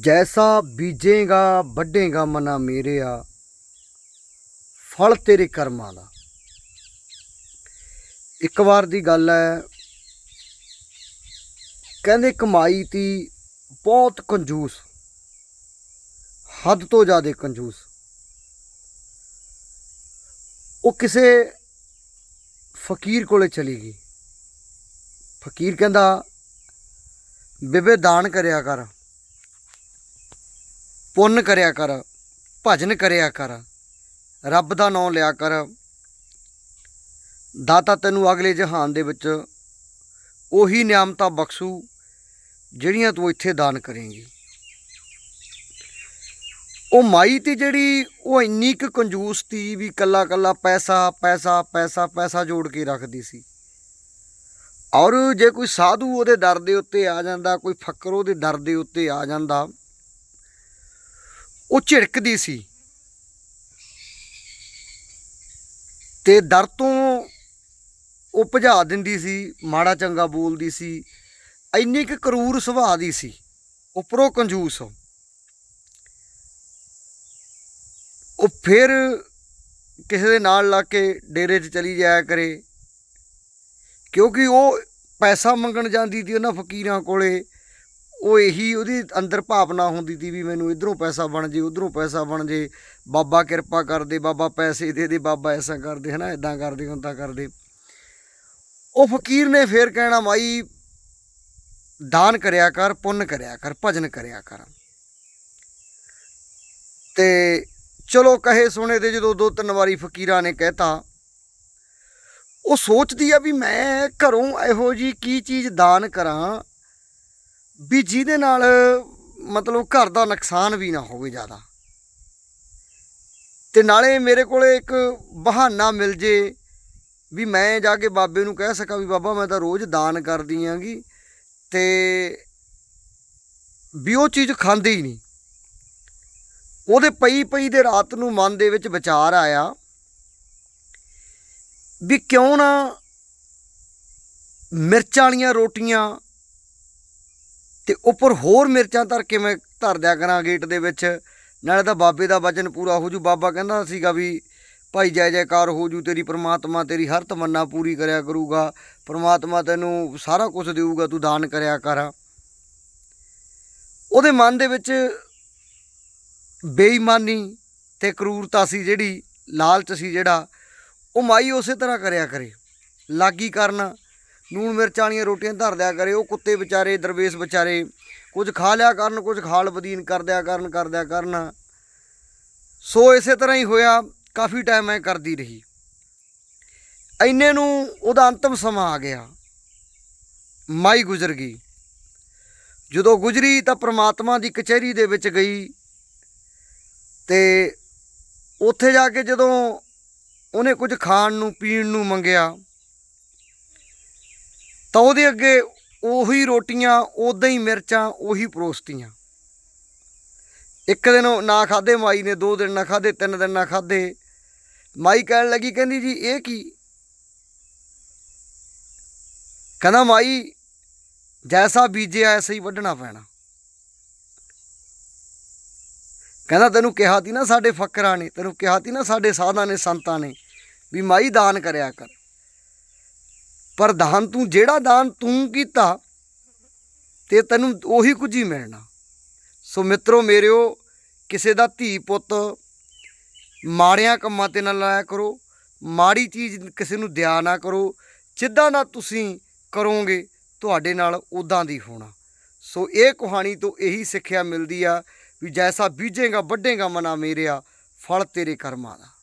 ਜੈਸਾ ਬੀਜੇਗਾ, ਵੱਢੇਗਾ ਮਨਾ ਮੇਰਿਆ। ਫਲ ਤੇਰੇ ਕਰਮਾਂ ਦਾ। ਇੱਕ ਵਾਰ ਦੀ ਗੱਲ ਹੈ ਕਹਿੰਦੇ ਕਮਾਈ ਤੀ ਬਹੁਤ ਕੰਜੂਸ। ਹੱਦ ਤੋਂ ਜ਼ਿਆਦਾ ਕੰਜੂਸ। ਉਹ ਕਿਸੇ ਫਕੀਰ ਕੋਲੇ ਚਲੀ ਗਈ। ਫਕੀਰ ਕਹਿੰਦਾ, ਬੇਬੇ, ਦਾਨ ਕਰਿਆ ਕਰ। ਪੁੰਨ ਕਰਿਆ ਕਰ, ਭਜਨ ਕਰਿਆ ਕਰ, ਰੱਬ ਦਾ ਨਾਮ ਲਿਆ ਕਰ। ਦਾਤਾ ਤੈਨੂੰ ਅਗਲੇ ਜਹਾਨ ਦੇ ਵਿੱਚ ਉਹੀ ਨਿਆਮਤਾਂ ਬਖਸ਼ੂ, ਜਿਹੜੀਆਂ ਤੂੰ ਇੱਥੇ ਦਾਨ ਕਰੇਂਗੀ। ਉਹ ਮਾਈ ਤੇ ਜਿਹੜੀ ਉਹ ਇੰਨੀ ਕੁ ਕੰਜੂਸ ਤੀ ਵੀ ਕੱਲਾ ਕੱਲਾ ਪੈਸਾ ਪੈਸਾ ਪੈਸਾ ਪੈਸਾ ਜੋੜ ਕੇ ਰੱਖਦੀ ਸੀ। ਔਰ ਜੇ ਕੋਈ ਸਾਧੂ ਉਹਦੇ ਦਰ ਦੇ ਉੱਤੇ ਆ ਜਾਂਦਾ, ਕੋਈ ਫੱਕਰ ਉਹਦੇ ਦਰ ਦੇ ਉੱਤੇ ਆ ਜਾਂਦਾ ਉਹ ਝਿੜਕਦੀ ਸੀ। ਤੇ ਦਰ ਤੋਂ ਉਹ ਭਜਾ ਦਿੰਦੀ ਸੀ, ਮਾੜਾ ਚੰਗਾ ਬੋਲਦੀ ਸੀ, ਇੰਨੀ ਕੁ ਕਰੂਰ ਸੁਭਾਅ ਦੀ ਸੀ, ਉੱਪਰੋਂ ਕੰਜੂਸ। ਉਹ ਫਿਰ ਕਿਸੇ ਦੇ ਨਾਲ ਲੱਗ ਕੇ ਡੇਰੇ 'ਚ ਚਲੀ ਜਾਇਆ ਕਰੇ, ਕਿਉਂਕਿ ਉਹ ਪੈਸਾ ਮੰਗਣ ਜਾਂਦੀ ਸੀ ਉਹਨਾਂ ਫਕੀਰਾਂ ਕੋਲੇ ਉਹ ਇਹੀ ਉਹਦੀ ਅੰਦਰ ਭਾਵਨਾ ਹੁੰਦੀ ਸੀ ਵੀ ਮੈਨੂੰ ਇਧਰੋਂ ਪੈਸਾ ਬਣ ਜੇ, ਉਧਰੋਂ ਪੈਸਾ ਬਣ ਜੇ। ਬਾਬਾ ਕਿਰਪਾ ਕਰਦੇ, ਬਾਬਾ ਪੈਸੇ ਦੇ ਦੇ, ਬਾਬਾ ਐਸਾ ਕਰਦੇ, ਹਨਾ ਇਦਾਂ ਕਰਦੇ ਹੁੰਦਾ ਕਰਦੇ। ਉਹ ਫਕੀਰ ਨੇ ਫੇਰ ਕਹਿਣਾ, ਮਾਈ, ਦਾਨ ਕਰਿਆ ਕਰ, ਪੁੰਨ ਕਰਿਆ ਕਰ, ਭਜਨ ਕਰਿਆ ਕਰ। ਤੇ ਚਲੋ ਕਹੇ ਸੁਣੇ ਤੇ ਜਦੋਂ ਦੋ ਤਿੰਨ ਵਾਰੀ ਫਕੀਰਾਂ ਨੇ ਕਹਿਤਾ, ਉਹ ਸੋਚਦੀ ਆ ਵੀ ਮੈਂ ਘਰੋਂ ਇਹੋ ਜੀ ਕੀ ਚੀਜ਼ ਦਾਨ ਕਰਾਂ ਵੀ ਜਿਹਦੇ ਨਾਲ, ਮਤਲਬ ਘਰ ਦਾ ਨੁਕਸਾਨ ਵੀ ਨਾ ਹੋਵੇ ਜ਼ਿਆਦਾ। ਤੇ ਨਾਲੇ ਮੇਰੇ ਕੋਲੇ ਇੱਕ ਬਹਾਨਾ ਮਿਲ ਜੇ, ਵੀ ਮੈਂ ਜਾ ਕੇ ਬਾਬੇ ਨੂੰ ਕਹਿ ਸਕਾਂ ਵੀ ਬਾਬਾ ਮੈਂ ਤਾਂ ਰੋਜ਼ ਦਾਨ ਕਰਦੀ ਆਂਗੀ, ਤੇ ਵੀ ਉਹ ਚੀਜ਼ ਖਾਂਦੇ ਹੀ ਨਹੀਂ। ਉਹਦੇ ਪਈ ਪਈ ਦੇ ਰਾਤ ਨੂੰ ਮਨ ਦੇ ਵਿੱਚ ਵਿਚਾਰ ਆਇਆ ਵੀ ਕਿਉਂ ਨਾ ਮਿਰਚਾਂ ਵਾਲੀਆਂ ਰੋਟੀਆਂ ਤੇ ਉੱਪਰ ਹੋਰ ਮਿਰਚਾਂ ਧਰ ਕੇ ਮੈਂ ਧਰ ਦਿਆ ਕਰਾਂ ਗੇਟ ਦੇ ਵਿੱਚ। ਨਾਲੇ ਤਾਂ ਬਾਬੇ ਦਾ ਵਚਨ ਪੂਰਾ ਹੋ ਜੂ। ਬਾਬਾ ਕਹਿੰਦਾ ਸੀਗਾ ਵੀ, ਭਾਈ ਜੈ ਜੈਕਾਰ ਹੋ ਜੂ, ਤੇਰੀ ਪ੍ਰਮਾਤਮਾ ਤੇਰੀ ਹਰ ਤਮੰਨਾ ਪੂਰੀ ਕਰਿਆ ਕਰੂਗਾ। ਪ੍ਰਮਾਤਮਾ ਤੈਨੂੰ ਸਾਰਾ ਕੁਝ ਦੇਊਗਾ, ਤੂੰ ਦਾਨ ਕਰਿਆ ਕਰ। ਉਹਦੇ ਮਨ ਦੇ ਵਿੱਚ ਬੇਈਮਾਨੀ ਤੇ ਕਰੂਰਤਾ ਸੀ ਜਿਹੜੀ, ਲਾਲਚ ਸੀ ਜਿਹੜਾ, ਉਹ ਮਾਈ ਉਸੇ ਤਰ੍ਹਾਂ ਕਰਿਆ ਕਰੇ। ਲਾਗੀ ਕਰਨ ਲੂਣ ਮਿਰਚਾਂ ਵਾਲੀਆਂ ਰੋਟੀਆਂ ਧਰ ਦਿਆ ਕਰੇ, ਉਹ ਕੁੱਤੇ ਵਿਚਾਰੇ, ਦਰਵੇਸ਼ ਵਿਚਾਰੇ, ਕੁਝ ਖਾ ਲਿਆ ਕਰਨ, ਕੁਝ ਖਾਲ ਬਦੀਨ ਕਰ ਦਿਆ ਕਰਨ, ਕਰ ਦਿਆ ਕਰਨ। ਸੋ ਇਸੇ ਤਰ੍ਹਾਂ ਹੀ ਹੋਇਆ, ਕਾਫੀ ਟਾਈਮ ਐ ਕਰਦੀ ਰਹੀ। ਐਨੇ ਨੂੰ ਉਹਦਾ ਅੰਤਮ ਸਮਾਂ ਆ ਗਿਆ। ਮਾਈ ਗੁਜ਼ਰ ਗਈ। ਜਦੋਂ ਗੁਜ਼ਰੀ ਤਾਂ ਪ੍ਰਮਾਤਮਾ ਦੀ ਕਚਹਿਰੀ ਦੇ ਵਿੱਚ ਗਈ ਤੇ ਉੱਥੇ ਜਾ ਕੇ ਜਦੋਂ ਉਹਨੇ ਕੁਝ ਖਾਣ ਨੂੰ, ਪੀਣ ਨੂੰ ਮੰਗਿਆ ਤਾਂ ਉਹਦੇ ਅੱਗੇ ਉਹੀ ਰੋਟੀਆਂ ਉਦਾਂ ਹੀ ਮਿਰਚਾਂ, ਉਹੀ ਪਰੋਸਤੀਆਂ। ਇੱਕ ਦਿਨ ਨਾ ਖਾਦੇ ਮਾਈ ਨੇ ਦੋ ਦਿਨ ਨਾ ਖਾਦੇ ਤਿੰਨ ਦਿਨ ਨਾ ਖਾਦੇ ਮਾਈ ਕਹਿਣ ਲੱਗੀ, ਕਹਿੰਦੀ ਜੀ, ਇਹ ਕੀ? ਕਹਿੰਦਾ, ਮਾਈ, ਜੈਸਾ ਬੀਜਿਆ, ਐਸਾ ਹੀ ਵੱਢਣਾ ਪੈਣਾ। ਕਹਿੰਦਾ, ਤੈਨੂੰ ਕਿਹਾ ਤੀ ਨਾ ਸਾਡੇ ਫਕਰਾਂ ਨੇ, ਤੈਨੂੰ ਕਿਹਾ ਤੀ ਨਾ ਸਾਡੇ ਸਾਧਾਂ ਨੇ, ਸੰਤਾਂ ਨੇ, ਵੀ ਮਾਈ ਦਾਨ ਕਰਿਆ ਕਰ। ਪਰ ਦਾਨ ਤੂੰ, ਜਿਹੜਾ ਦਾਨ ਤੂੰ ਕੀਤਾ, ਤੇ ਤੈਨੂੰ ਉਹੀ ਕੁਝ ਹੀ ਮਿਲਣਾ। ਸੋ ਮਿੱਤਰੋ, ਮੇਰਿਓ, ਕਿਸੇ ਦਾ ਧੀ ਪੁੱਤ ਮਾੜਿਆਂ ਕੰਮਾਂ ਤੇ ਨਾ ਲਾਇਆ ਕਰੋ, ਮਾੜੀ ਚੀਜ਼ ਕਿਸੇ ਨੂੰ ਦਿਆ ਨਾ ਕਰੋ, ਜਿੱਦਾਂ ਦਾ ਤੁਸੀਂ ਕਰੋਗੇ, ਤੁਹਾਡੇ ਨਾਲ ਉਦਾਂ ਦੀ ਹੋਣਾ। ਸੋ ਇਹ ਕਹਾਣੀ ਤੋਂ ਇਹੀ ਸਿੱਖਿਆ ਮਿਲਦੀ ਆ ਵੀ ਜੈਸਾ ਬੀਜੇਗਾ, ਵੱਢੇਗਾ ਮਨਾ ਮੇਰਿਆ, ਫਲ ਤੇਰੇ ਕਰਮਾਂ ਦਾ।